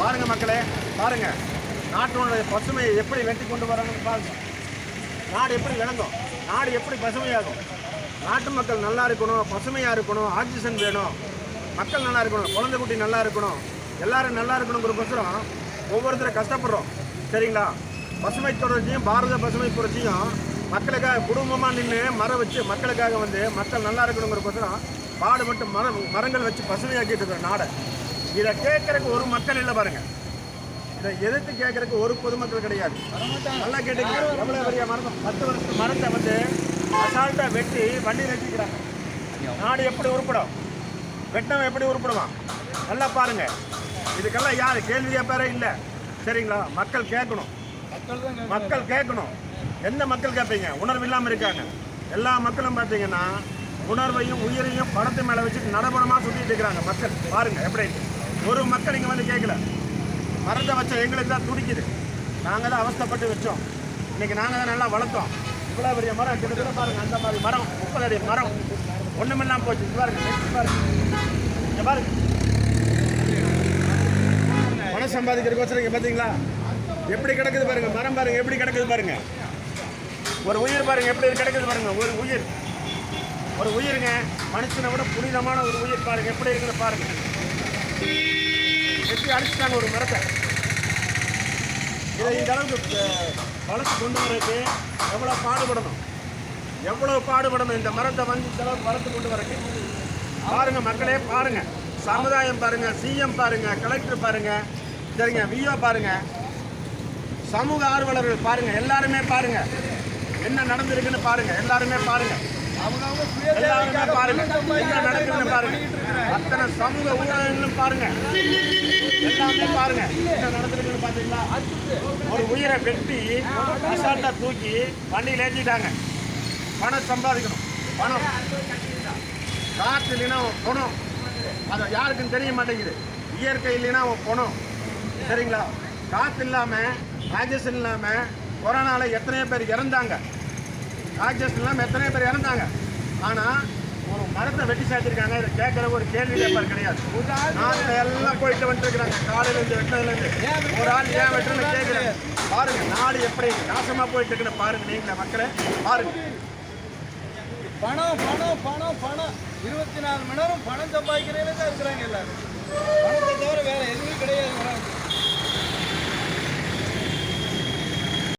பாருங்க மக்களே பாருங்க. நாட்டினுடைய பசுமையை எப்படி வெட்டி கொண்டு வராங்கன்னு பாருங்க. நாடு எப்படி விளங்கும்? நாடு எப்படி பசுமையாகும்? நாட்டு மக்கள் நல்லா இருக்கணும் பசுமையாக இருக்கணும் ஆக்சிஜன் வேணும். மக்கள் நல்லா இருக்கணும் குழந்தை குட்டி நல்லா இருக்கணும். எல்லாரும் நல்லா இருக்கணுங்கிறக்கோசரம் ஒவ்வொருத்தரும் கஷ்டப்படுறோம். சரிங்களா? பசுமை தொடர்ச்சியும் பாரத பசுமை புரட்சியும் மக்களுக்காக குடும்பமாக நின்று மரம் வச்சு மக்களுக்காக வந்து மக்கள் நல்லா இருக்கணுங்கிறக்கோசரம் பாடுபட்டு மரம் மரங்கள் வச்சு பசுமையாக்கிட்டு இருக்கிற நாடை. இதை கேட்கறதுக்கு ஒரு மக்கள் இல்லை பாருங்க. இதை எதிர்த்து கேட்கறதுக்கு ஒரு பொதுமக்கள் கிடையாது. நல்லா கேட்டுக்கங்க. எவ்வளோ பெரிய மரம் பத்து வருஷத்து மரத்தை வந்து அசால்ட்டாக வெட்டி வண்டி நிறுத்திக்கிறாங்க. நாடு எப்படி உருப்படும்? வெட்டம் எப்படி உருப்படுவான்? நல்லா பாருங்க. இதுக்கெல்லாம் யார்? கேள்வியாக பேர இல்லை. சரிங்களா? மக்கள் கேட்கணும். மக்கள் கேட்கணும். எந்த மக்கள் கேட்பீங்க? உணர்வு இல்லாமல் இருக்காங்க. எல்லா மக்களும் பார்த்தீங்கன்னா உணர்வையும் உயிரையும் பணத்து மேலே வச்சுட்டு நடபடமாக சுற்றிட்டு இருக்கிறாங்க மக்கள். பாருங்கள் எப்படி ஒரு மக்கள் இங்கே வந்து கேட்கல மரத்தை வச்சோம் எங்களுக்கு தான் துடிக்குது. நாங்கள் தான் அவஸ்தைப்பட்டு வச்சோம். இன்றைக்கி நாங்கள் தான் நல்லா வளர்த்தோம். இவ்வளோ பெரிய மரம் கிட்டத்தட்ட பாருங்கள் அந்த மாதிரி மரம் முப்பது அடி மரம். ஒன்றுமில்லாமல் போச்சு. இங்க பாருங்க பாருங்க. இங்கே பாருங்க. பணம் சம்பாதிக்கிறதுக்கோசரம் இங்கே பார்த்தீங்களா எப்படி கிடக்குது பாருங்கள் மரம் பாருங்கள் எப்படி கிடக்குது பாருங்கள் ஒரு உயிர் பாருங்கள் எப்படி கிடக்குது பாருங்கள் ஒரு உயிர். ஒரு உயிருங்க மனுஷனை விட புனிதமான ஒரு உயிர் பாருங்கள் எப்படி இருக்குன்னு பாருங்கள் வெட்டி அடிச்சுட்டாங்க ஒரு மரத்தை. இதை இந்த அளவுக்கு வளர்த்து கொண்டு வரக்கு எவ்வளோ பாடுபடணும்? எவ்வளோ பாடுபடணும்? இந்த மரத்தை வந்து இந்த அளவுக்கு வளர்த்து கொண்டு வரக்கு. பாருங்கள் மக்களே பாருங்கள் சமுதாயம் பாருங்கள் சிஎம் பாருங்கள் கலெக்டர் பாருங்கள் சரிங்க விஓ பாருங்கள் சமூக ஆர்வலர்கள் பாருங்கள் எல்லாருமே பாருங்கள் என்ன நடந்திருக்குன்னு பாருங்கள் எல்லாருமே பாருங்கள் எல்லாருமே பாருங்கள் என்ன நடக்குதுன்னு பாருங்கள் எத்தனை சமூக ஊடகங்களும் பாருங்க. எல்லாமே பாருங்க. என்ன நடந்திருக்குன்னு பாத்தீங்களா? ஒரு உயிரை வெட்டி அசால்ட்டா தூக்கி வண்டியில் ஏற்றிட்டாங்க பணம் சம்பாதிக்கணும். பணம். காற்று இல்லைன்னா அவன் பணம். அது யாருக்கும் தெரிய மாட்டேங்குது. இயற்கை இல்லைன்னா அவன் பணம். சரிங்களா? காற்று இல்லாமல் ஆக்சிஜன் இல்லாமல் கொரோனாவில் எத்தனையோ பேர் இறந்தாங்க. ஆக்சிஜன் இல்லாமல் எத்தனையோ பேர் இறந்தாங்க. ஆனால் ஒரு மரத்தை வெட்டி சாத்திருக்காங்க. இதை கேட்குற ஒரு கேள்வி கேட்பார் கிடையாது. நாட்டில் எல்லாம் போயிட்டு வந்துருக்குறாங்க காலையிலேருந்து வெட்டினதுலேருந்து ஒரு ஆள் ஏன் வெட்டுன்னு கேட்குறேன். பாருங்க நாடு எப்படி நாசமாக போயிட்டு இருக்குன்னு பாருங்க நீங்கள மக்களே. பாருங்க. பணம் பணம் பணம் பணம். இருபத்தி நாலு மணி நேரம் பணம் சம்பாதிக்கிறதுல தான் இருக்கிறாங்க எல்லாரும். பணத்தை தவிர வேற எதுவும்